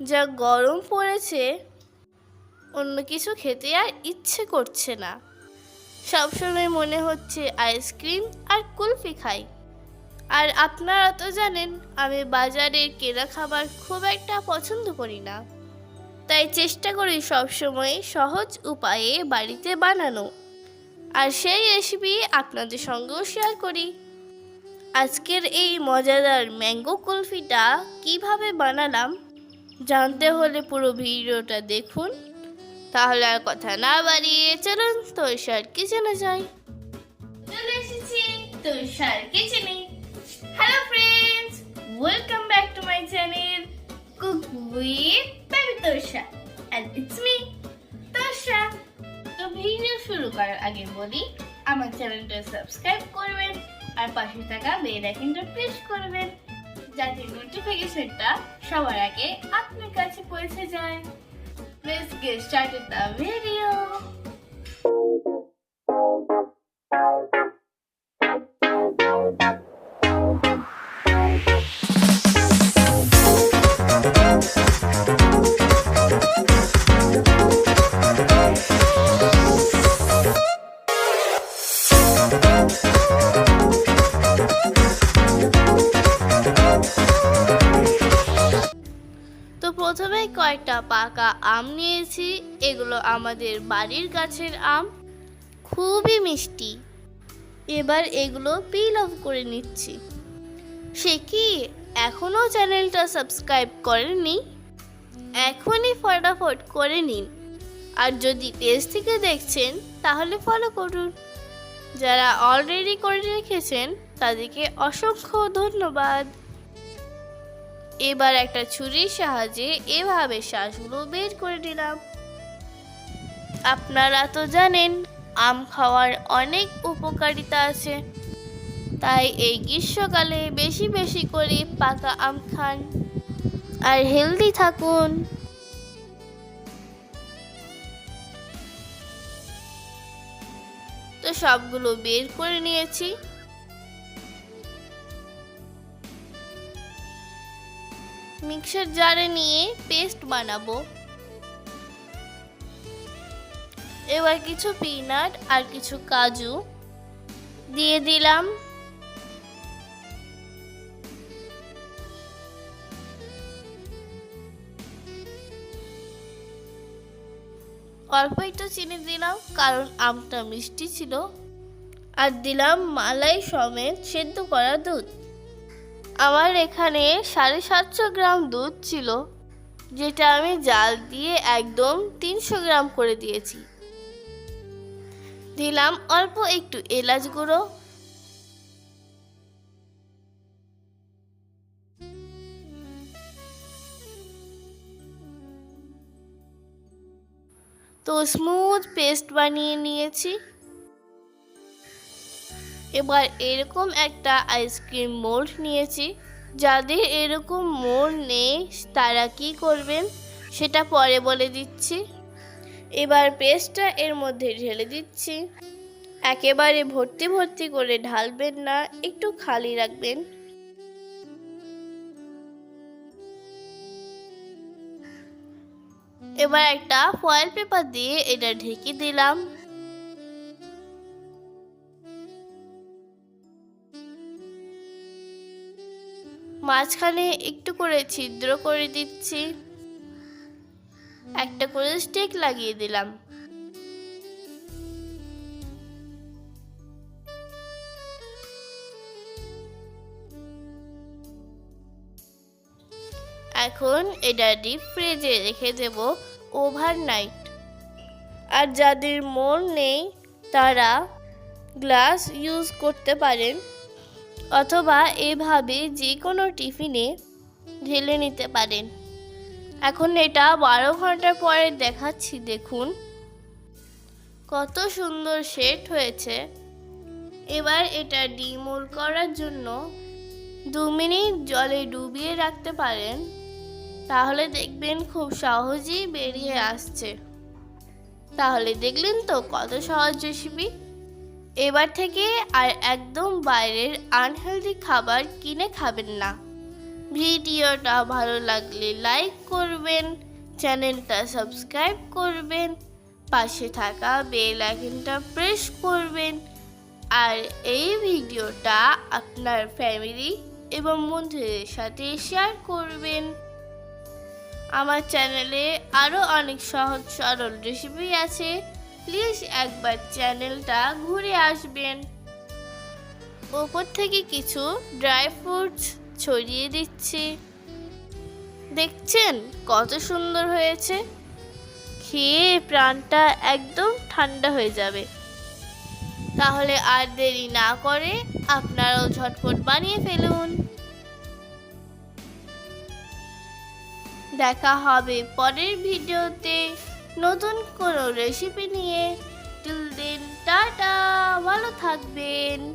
যা গরম পড়েছে, অন্য কিছু খেতে আর ইচ্ছে করছে না। সবসময় মনে হচ্ছে আইসক্রিম আর কুলফি খাই। আর আপনারা তো জানেন, আমি বাজারের কেনা খাবার খুব একটা পছন্দ করি না। তাই চেষ্টা করি সবসময় সহজ উপায়ে বাড়িতে বানানো। আর সেই রেসিপি আপনাদের সঙ্গেও শেয়ার করি। আজকের এই মজাদার ম্যাঙ্গো কুলফিটা কীভাবে বানালাম জানতে হলে পুরো ভিডিওটা দেখুন। তাহলে আর কথা না বাড়িয়ে চলুন তোষার কিচেনে যাই। চলে এসেছি তোষার কিচেনে। Hello friends welcome back to my channel cook with baby Tosha and it's me Tosha তো ভিডিও শুরু করার আগে বলি, আমার চ্যানেলটা সাবস্ক্রাইব করবেন আর পাশে থাকা বেল আইকনটা প্রেস করবেন। যাতে নোটিফিকেশনটা সবার আগে আপনার কাছে পৌঁছে যায় Let's get started the video. কয়েকটা পাকা আম নিয়েছি, এগুলো আমাদের বাড়ির গাছের আম। খুবই মিষ্টি। এবার এগুলো পিল অফ করে নিচ্ছি। সে কি এখনও চ্যানেলটা সাবস্ক্রাইব করেননি এখনই ফটাফট করে নিন। আর যদি পেজ থেকে দেখছেন, তাহলে ফলো করুন। যারা অলরেডি করে রেখেছেন, তাদেরকে অসংখ্য ধন্যবাদ। এবার একটা ছুরির সাহায্যে এভাবে শ্বাসগুলো বের করে দিলাম আপনারা তো জানেন, আম খাওয়ার অনেক উপকারিতা আছে। তাই এই গ্রীষ্মকালে বেশি বেশি করে পাকা আম খান আর হেলদি থাকুন। তো সবগুলো বের করে নিয়েছি। মিক্সার জারে নিয়ে পেস্ট বানাবো। এবার কিছু পিনাট আর কিছু কাজু দিয়ে দিলাম। অল্প একটু চিনি দিলাম, কারণ আমটা মিষ্টি ছিল। আর দিলাম মালাই সমেত সেদ্ধ করা দুধ। আমার এখানে সাড়ে সাতশো গ্রাম দুধ ছিল, যেটা আমি জাল দিয়ে একদম তিনশো গ্রাম করে দিয়েছি। দিলাম অল্প একটু এলাচ গুঁড়ো। তো স্মুথ পেস্ট বানিয়ে নিয়েছি। এবার এরকম একটা আইসক্রিম মোল্ড নিয়েছি। যাদের এরকম মোল্ড নেই, তারা কি করবেন? সেটা পরে বলে দিচ্ছি। এবার পেস্টটা এর মধ্যে ঢেলে দিচ্ছি। একেবারে ভর্তি ভর্তি করে ঢালবেন না, একটু খালি রাখবেন। এবার একটা ফয়েল পেপার দিয়ে এটা ঢেকে দিলাম। মাঝখানে একটু করে ছিদ্র করে দিচ্ছি। একটা করে স্টিক লাগিয়ে দিলাম। এখন এটা ডিপ ফ্রিজে রেখে দেব ওভারনাইট আর যাদের মন নেই, তারা গ্লাস ইউজ করতে পারেন। অথবা এভাবে যে কোনো টিফিনে ঢেলে নিতে পারেন। এখন এটা বারো ঘণ্টা পরে দেখাচ্ছি, দেখুন। কত সুন্দর সেট হয়েছে। এবার এটা ডিমোল করার জন্য দু মিনিট জলে ডুবিয়ে রাখতে পারেন। তাহলে দেখবেন খুব সহজেই বেরিয়ে আসছে। তাহলে দেখলেন তো কত সহজ রেসিপি এবার থেকে আর একদম বাইরের আনহেলদি খাবার কিনে খাবেন না। ভিডিওটা ভালো লাগলে লাইক করবেন, চ্যানেলটা সাবস্ক্রাইব করবেন, পাশে থাকা বেল আইকনটা প্রেস করবেন। আর এই ভিডিওটা আপনার ফ্যামিলি এবং বন্ধুদের সাথে শেয়ার করবেন। আমার চ্যানেলে আরও অনেক সহজ সরল রেসিপি আছে। প্লিজ একবার চ্যানেলটা ঘুরে আসবেন। ওপর থেকে কিছু ড্রাই ফ্রুটস ছড়িয়ে দিচ্ছি। দেখছেন কত সুন্দর হয়েছে? খেয়ে প্রাণটা একদম ঠান্ডা হয়ে যাবে। তাহলে আর দেরি না করে আপনারাও ঝটপট বানিয়ে ফেলুন। দেখা হবে পরের ভিডিওতে। নতুন কোনো রেসিপি নিয়ে। টিল দিন টাটা ভালো থাকবেন।